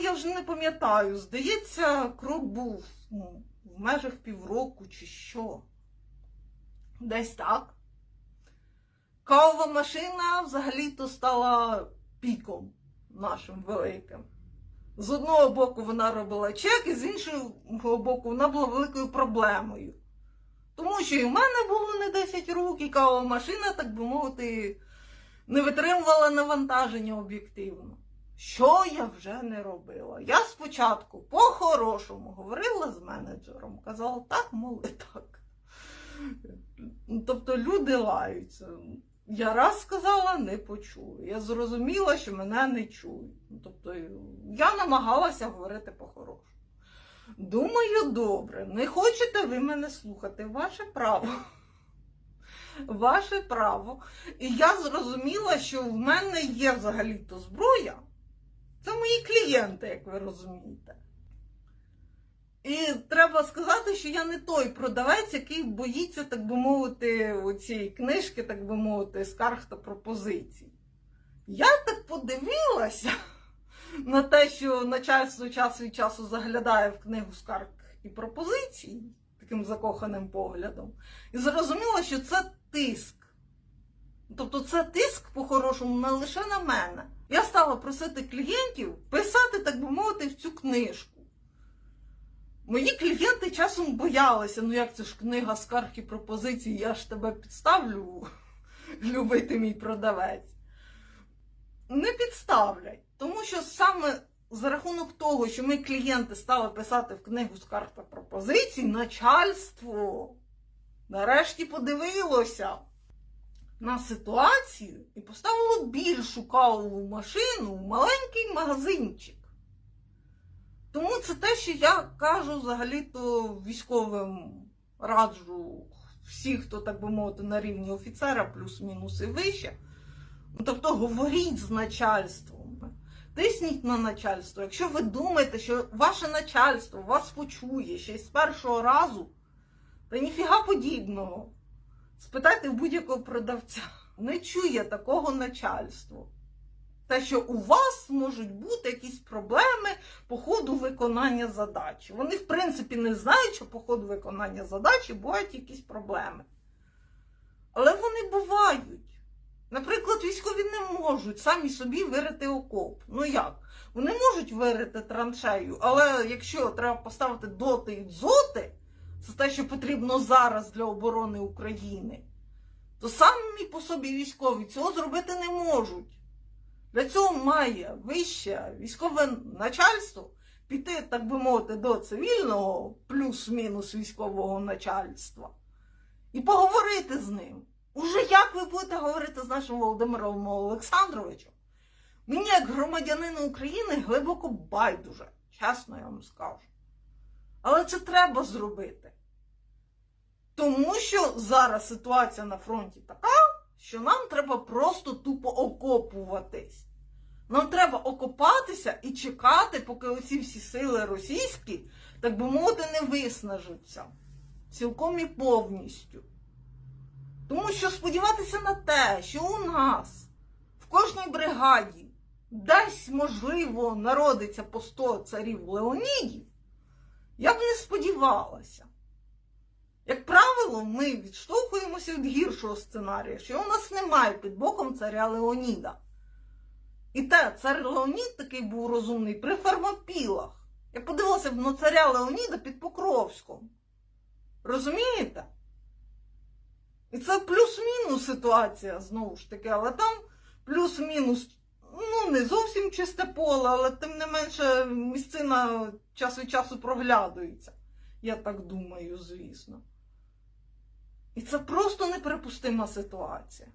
я вже не пам'ятаю. Здається, крок був ну, в межах півроку чи що. Десь так. Кавова машина взагалі-то стала піком нашим великим. З одного боку вона робила чек, і з іншого боку вона була великою проблемою. Тому що і в мене було не 10 років, і кавова машина, так би мовити, не витримувала навантаження об'єктивно. Що я вже не робила? Я спочатку по-хорошому говорила з менеджером, казала, так, моли так. Тобто люди лаються. Я раз сказала, не почули. Я зрозуміла, що мене не чують. Тобто я намагалася говорити по-хорошому. Думаю, добре, не хочете ви мене слухати, ваше право. Ваше право. І я зрозуміла, що в мене є взагалі-то зброя. Це мої клієнти, як ви розумієте. І треба сказати, що я не той продавець, який боїться, так би мовити, оцієї книжки, так би мовити, скарг та пропозицій. Я так подивилася на те, що начальство час від часу заглядає в книгу скарг і пропозицій таким закоханим поглядом, і зрозуміла, що це тиск. Тобто це тиск по-хорошому не лише на мене. Я стала просити клієнтів писати, так би мовити, в цю книжку. Мої клієнти часом боялися, ну як це ж книга скарг і пропозицій, я ж тебе підставлю, любий ти мій продавець. Не підставлять, тому що саме за рахунок того, що ми клієнти стали писати в книгу скарг та пропозицій, начальство нарешті подивилося на ситуацію і поставило більшу кавову машину в маленький магазинчик. Тому це те, що я кажу взагалі-то військовим раджу всіх, хто, так би мовити, на рівні офіцера, плюс-мінус і вище. Ну, Тобто говоріть з начальством, тисніть на начальство. Якщо ви думаєте, що ваше начальство вас почує ще з першого разу, та ніфіга подібного. Спитайте в будь-якого продавця. Не чує такого начальства. Те, що у вас можуть бути якісь проблеми по ходу виконання задачі. Вони, в принципі, не знають, що по ходу виконання задачі бувають якісь проблеми. Але вони бувають. Наприклад, військові не можуть самі собі вирити окоп. Ну як? Вони можуть вирити траншею, але якщо треба поставити доти і дзоти, це те, що потрібно зараз для оборони України, то самі по собі військові цього зробити не можуть. Для цього має вище військове начальство піти, так би мовити, до цивільного плюс-мінус військового начальства і поговорити з ним. Уже як ви будете говорити з нашим Володимиром Олександровичем? Мені, як громадянину України, глибоко байдуже, чесно я вам скажу. Але це треба зробити. Тому що зараз ситуація на фронті така, що нам треба просто тупо окопуватись. Нам треба окопатися і чекати, поки оці всі сили російські, так би мовити, не виснажаться. Цілком і повністю. Тому що сподіватися на те, що у нас в кожній бригаді десь, можливо, народиться по 100 царів Леонідів, я б не сподівалася. Як правило, ми відштовхуємося від гіршого сценарія, що у нас немає під боком царя Леоніда. І те, цар Леонід такий був розумний при Фермопілах. Я подивилася б на царя Леоніда під Покровськом. Розумієте? І це плюс-мінус ситуація, знову ж таки, але там плюс-мінус, ну, не зовсім чисте поле, але тим не менше місцина час від часу проглядується. Я так думаю, звісно. І це просто неприпустима ситуація.